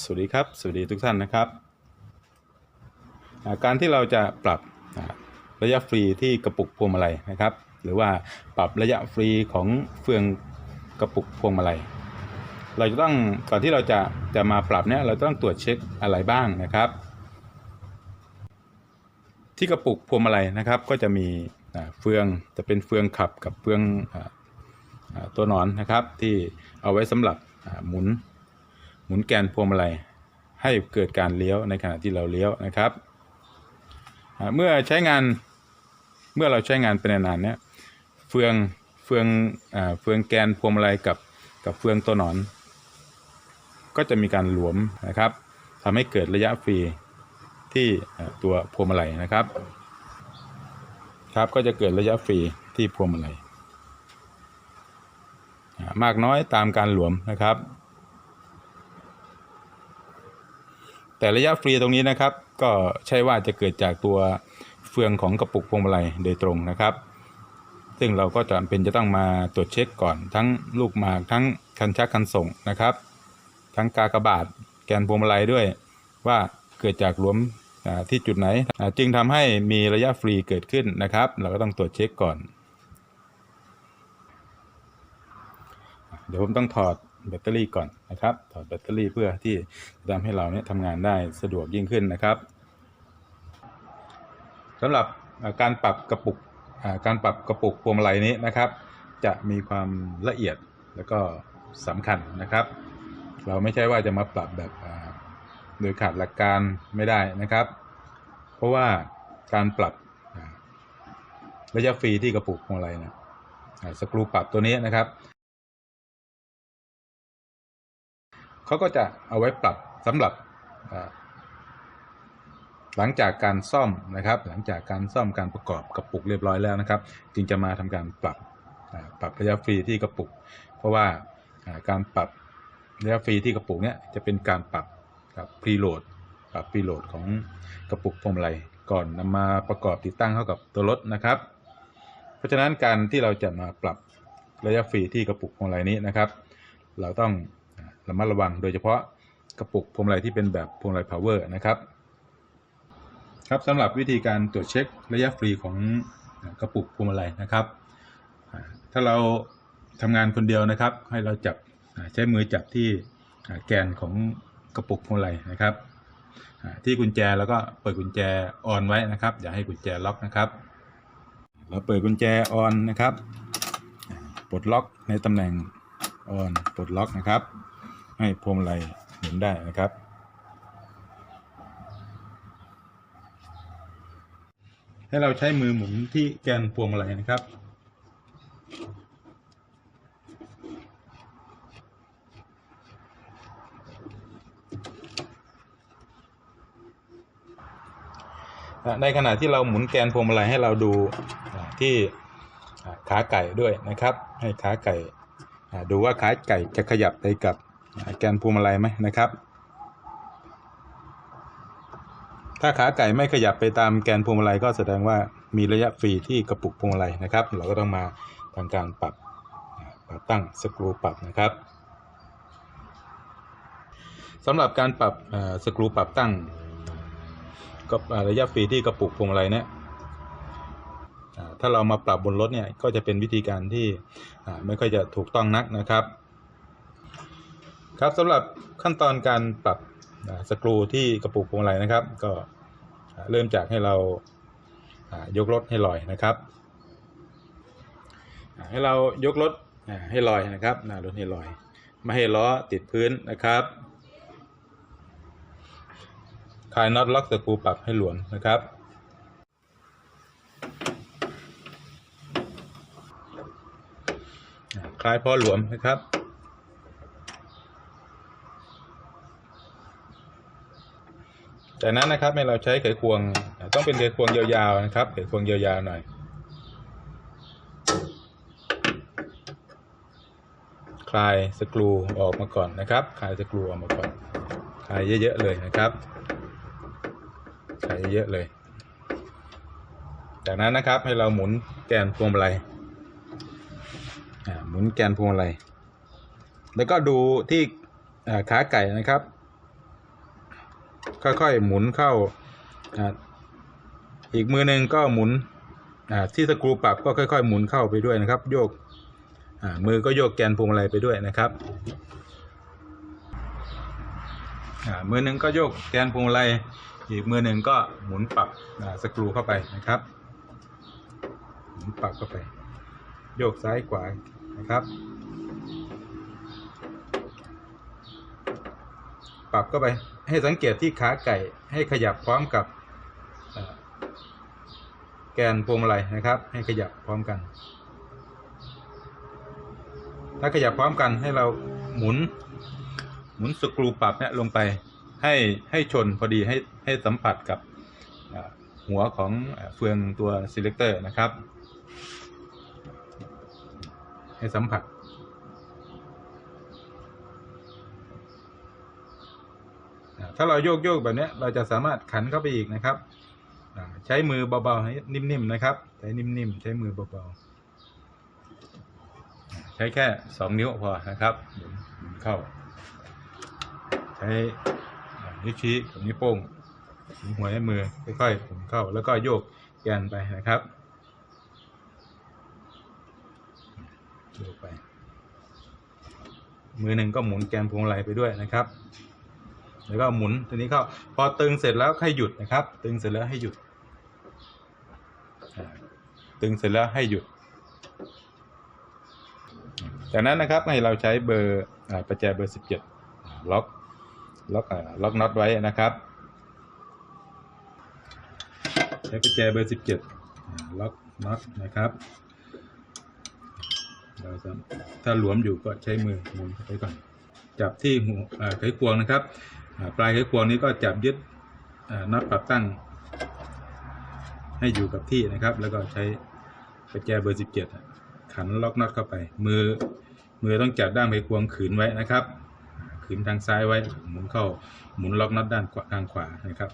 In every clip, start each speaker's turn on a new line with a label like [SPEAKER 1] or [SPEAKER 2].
[SPEAKER 1] สวัสดีครับ สวัสดีทุกท่านนะครับ การที่เราจะปรับระยะฟรีที่กระปุกพวงมาลัยนะครับ หรือว่าปรับระยะฟรีของเฟืองกระปุกพวงมาลัยเราจะต้องก่อนที่เราจะจะมาปรับเนี่ยเราต้องตรวจเช็คอะไรบ้างนะครับ ที่กระปุกพวงมาลัยนะครับ ก็จะมีเฟืองจะเป็นเฟืองขับกับเฟืองตัวหนอนนะครับ ที่เอาไว้สำหรับหมุน มุนแกนพวงมาลัยให้เกิดการเลี้ยวในขณะที่เราเลี้ยวนะครับ เมื่อใช้งานเมื่อเราใช้งานเป็นนานๆเนี่ยเฟืองเฟืองอ่าเฟืองแกนพวงมาลัยกับกับเฟืองตัวหนอน ก็จะมีการหลวมนะครับทำให้เกิดระยะฟรีที่ตัวพวงมาลัยนะครับ ครับก็จะเกิดระยะฟรีที่พวงมาลัยมากน้อยตามการหลวมนะครับ แต่ระยะฟรีตรงนี้นะครับ ก็ใช่ว่าจะเกิดจากตัวเฟืองของกระปุกพวงมาลัยโดยตรงนะครับ ซึ่งเราก็จำเป็นจะต้องมาตรวจเช็คก่อนทั้งลูกหมากทั้งคันชักคันส่งนะครับ ทั้งกากระบาทแกนพวงมาลัยด้วย ว่าเกิดจากหลวมที่จุดไหน จึงทำให้มีระยะฟรีเกิดขึ้นนะครับ เราก็ต้องตรวจเช็คก่อน เดี๋ยวผมต้องถอด แบตเตอรี่ก่อนนะครับถอดแบตเตอรี่เพื่อที่จะทำให้เราเนี่ยทำงานได้สะดวกยิ่งขึ้นนะครับสำหรับการปรับกระปุกการปรับกระปุกพวงมาลัยนี้นะครับ จะมีความละเอียดแล้วก็สำคัญนะครับ เราไม่ใช่ว่าจะมาปรับแบบโดยขาดหลักการไม่ได้นะครับ เพราะว่าการปรับระยะฟรีที่กระปุกพวงมาลัยนะสกรูปรับตัวนี้นะครับ เขาก็จะเอาไว้ปรับสำหรับหลังจากการซ่อมนะครับ หลังจากการซ่อมการประกอบกระปุกเรียบร้อยแล้วนะครับ จึงจะมาทำการปรับปรับระยะฟรีที่กระปุก เพราะว่าการปรับระยะฟรีที่กระปุกเนี่ยจะเป็นการปรับกับพรีโหลดปรับพรีโหลดของกระปุกพวงมาลัยก่อนนำมาประกอบติดตั้งเข้ากับตัวรถนะครับ เพราะฉะนั้นการที่เราจะมาปรับระยะฟรีที่กระปุกพวงมาลัยนี้นะครับ เราต้อง ระมัดระวังโดยเฉพาะกระปุกพวงมาลัยที่เป็นแบบพวงมาลัย power นะครับ ครับสำหรับวิธีการตรวจเช็คระยะฟรีของกระปุกพวงมาลัยนะครับ ถ้าเราทำงานคนเดียวนะครับ ให้เราจับใช้มือจับที่แกนของกระปุกพวงมาลัยนะครับที่กุญแจแล้วก็เปิดกุญแจออนไว้นะครับ อย่าให้กุญแจล็อกนะครับ เราเปิดกุญแจออนนะครับปลดล็อกในตำแหน่งออนปลดล็อกนะครับ ให้พวงมาลัยหมุนได้นะครับ ให้เราใช้มือหมุนที่แกนพวงมาลัยนะครับ ในขณะที่เราหมุนแกนพวงมาลัยให้เราดูที่ขาไก่ด้วยนะครับ ให้ขาไก่ดูว่าขาไก่จะขยับไปกับ แกนพวงมาลัยไหมนะครับ ถ้าขาไก่ไม่ขยับไปตามแกนพวงมาลัยก็แสดงว่ามีระยะฟรีที่กระปุกพวงมาลัยนะครับ เราก็ต้องมาทำการปรับปรับตั้งสกรูปรับนะครับสำหรับการปรับสกรูปรับตั้งก็ระยะฟรีที่กระปุกพวงมาลัยเนี่ยถ้าเรามาปรับบนรถเนี่ยก็จะเป็นวิธีการที่ไม่ค่อยจะถูกต้องนักนะครับ ครับสำหรับขั้นตอนการปรับสกรูที่กระปุกพวงมาลัยนะครับ ก็เริ่มจากให้เรายกรถให้ลอยนะครับ ให้เรายกรถให้ลอยนะครับหน้ารถให้ลอยไม่ให้ล้อติดพื้นนะครับคลายน็อตล็อกสกรูปรับให้หลวมนะครับคลายพอหลวมนะครับ จากนั้นนะครับให้เราใช้ไขควงต้องเป็นไขควงยาวๆนะครับไขควงยาวๆหน่อย คลายสกรูออกมาก่อนนะครับ คลายสกรูออกมาก่อน คลายเยอะๆเลยนะครับ คลายเยอะๆเลย จากนั้นนะครับให้เราหมุนแกนพวงมาลัยหมุนแกนพวงมาลัยแล้วก็ดูที่ขาไก่นะครับ ค่อยๆหมุนเข้าอ่าอีกมือหนึ่งก็หมุนอ่าที่สกรูปรับก็ค่อย ๆ หมุนเข้าไปด้วยนะครับ โยกอ่ามือก็โยกแกนพวงมาลัยไปด้วยนะครับอ่ามือหนึ่งก็โยกแกนพวงมาลัยอีกมือหนึ่งก็หมุนปรับอ่าสกรูเข้าไปนะครับ หมุนปรับเข้าไป โยกซ้ายขวานะครับปรับเข้าไป ให้สังเกตที่ขาไก่ให้ขยับพร้อมกับแกนพวงมาลัยนะครับ ให้ขยับพร้อมกัน ถ้าขยับพร้อมกันให้เราหมุน หมุนสกรูปรับเนี่ยลงไปให้ให้ชนพอดีให้ให้สัมผัสกับหัวของเอ่อเฟืองตัว selector นะครับ ให้สัมผัส ถ้าเราโยกโยกแบบนี้เราจะสามารถขันเข้าไปอีกนะครับ ใช้มือเบาๆให้นิ่มๆนะครับ ใช้นิ่มๆใช้มือเบาๆใช้แค่สองนิ้วพอนะครับหมุนเข้า ใช้นิ้วชี้กับนิ้วโป้งหัวให้มือค่อยๆหมุนเข้า แล้วก็โยกแกนไปนะครับโยกไป มือหนึ่งก็หมุนแกนพวงมาลัยไปด้วยนะครับ แล้วก็หมุนตัวนี้เขาพอตึงเสร็จแล้วให้หยุดนะครับ ตึงเสร็จแล้วให้หยุด ตึงเสร็จแล้วให้หยุด จากนั้นนะครับให้เราใช้เบอร์อประแจเบอร์ 17 ล็อกล็อกล็อกน็อตไว้นะครับใช้ประแจเบอร์ 17 ล็อกน็อตนะครับเราจะถ้าหลวมอยู่ก็ใช้มือหมุนเข้าไปก่อน จับที่หัวไขควงนะครับ ปลายไขควงนี้ก็จับยึดน็อตปรับตั้ง ให้อยู่กับที่นะครับ แล้วก็ใช้ประแจเบอร์ 17 ขันล็อกน็อตเข้าไป มือมือต้องจับด้านไขควงขืนไว้นะครับ ขืนทางซ้ายไว้หมุนเข้าหมุนล็อกน็อตด้านขวาทางขวานะครับ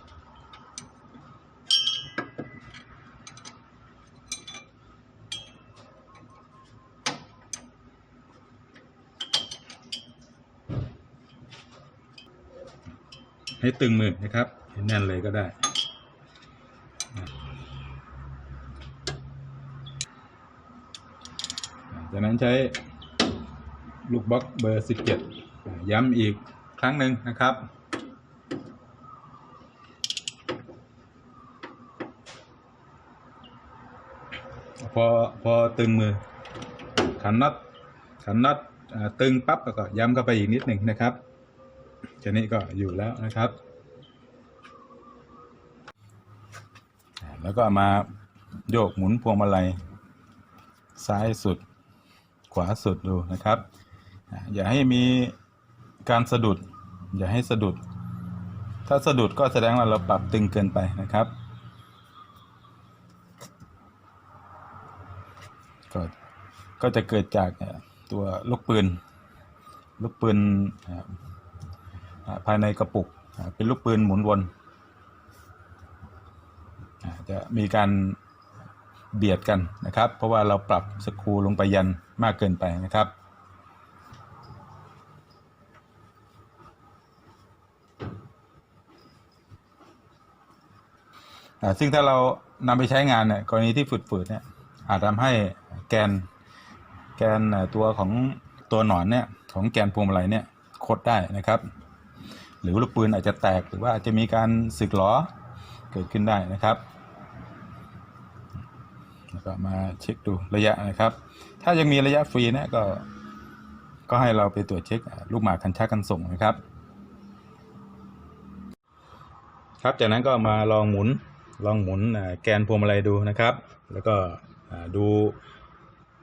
[SPEAKER 1] ให้ตึงมือนะครับให้แน่นเลยก็ได้ จากนั้นใช้ลูกบล็อกเบอร์ 17 ย้ำอีกครั้งหนึ่งนะครับพอพอตึงมือขันน็อตขันน็อตตึงปั๊บแล้วก็ย้ำเข้าไปอีกนิดหนึ่งนะครับ จะนี้ก็อยู่แล้วนะครับ แล้วก็มาโยกหมุนพวงมาลัย ซ้ายสุด ขวาสุดดูนะครับ อย่าให้มีการสะดุด อย่าให้สะดุด ถ้าสะดุดก็แสดงว่าเราปรับตึงเกินไปนะครับ ก็ก็จะเกิดจากตัวลูกปืน ลูกปืน ภายในกระปุกเป็นลูกปืนหมุนวนจะมีการเบียดกันนะครับ เพราะว่าเราปรับสกรูลงไปยันมากเกินไปนะครับซึ่งถ้าเรานำไปใช้งานเนี่ยกรณีที่ฝืดๆเนี่ยอาจทำให้แกนแกนตัวของตัวหนอนเนี่ยของแกนพวงมาลัยเนี่ยคดได้นะครับ หรือลูกปืนอาจจะแตกหรือว่าอาจจะมีการสึกหรอเกิดขึ้นได้นะครับแล้วก็มาเช็คดูระยะนะครับ ถ้ายังมีระยะฟรีนี่ยก็ก็ให้เราไปตรวจเช็คลูกหมากคันชักกันส่งนะครับ ครับจากนั้นก็มาลองหมุนลองหมุนแกนพวงมาลัยดูนะครับ แล้วก็ดู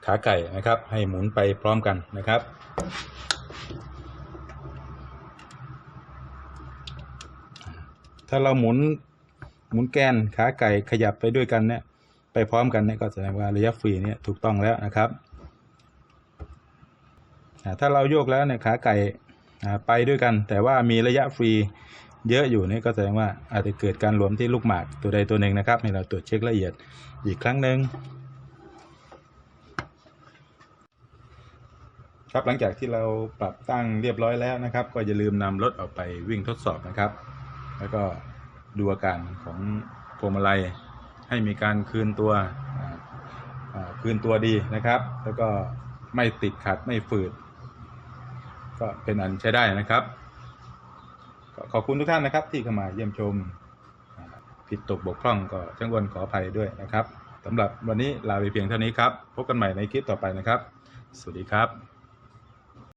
[SPEAKER 1] ขาไก่นะครับ ให้หมุนไปพร้อมกันนะครับ ถ้าเราหมุนหมุนแกนขาไก่ขยับไปด้วยกันเนี่ย ไปพร้อมกันเนี่ยก็แสดงว่าระยะฟรีเนี่ยถูกต้องแล้วนะครับ ถ้าเราโยกแล้วเนี่ยขาไก่ไปด้วยกัน แต่ว่ามีระยะฟรีเยอะอยู่นี่ก็แสดงว่าอาจจะเกิดการหลวมที่ลูกหมากตัวใดตัวหนึ่งนะครับ ให้เราตรวจเช็คละเอียดอีกครั้งหนึ่งครับหลังจากที่เราปรับตั้งเรียบร้อยแล้วนะครับ ก็อย่าลืมนำรถออกไปวิ่งทดสอบนะครับ แล้วก็ดูอาการของพวงมาลัยให้มีการคืนตัวอ่าอ่าคืนตัวดีนะครับ แล้วก็ไม่ติดขัดไม่ฝืด ก็เป็นอันใช้ได้นะครับ ขอบคุณทุกท่านนะครับ ที่เข้ามาเยี่ยมชม ผิดตกบกพร่องก็ช่างวนขออภัยด้วยนะครับสำหรับวันนี้ลาไปเพียงเท่านี้ครับ พบกันใหม่ในคลิปต่อไปนะครับ สวัสดีครับ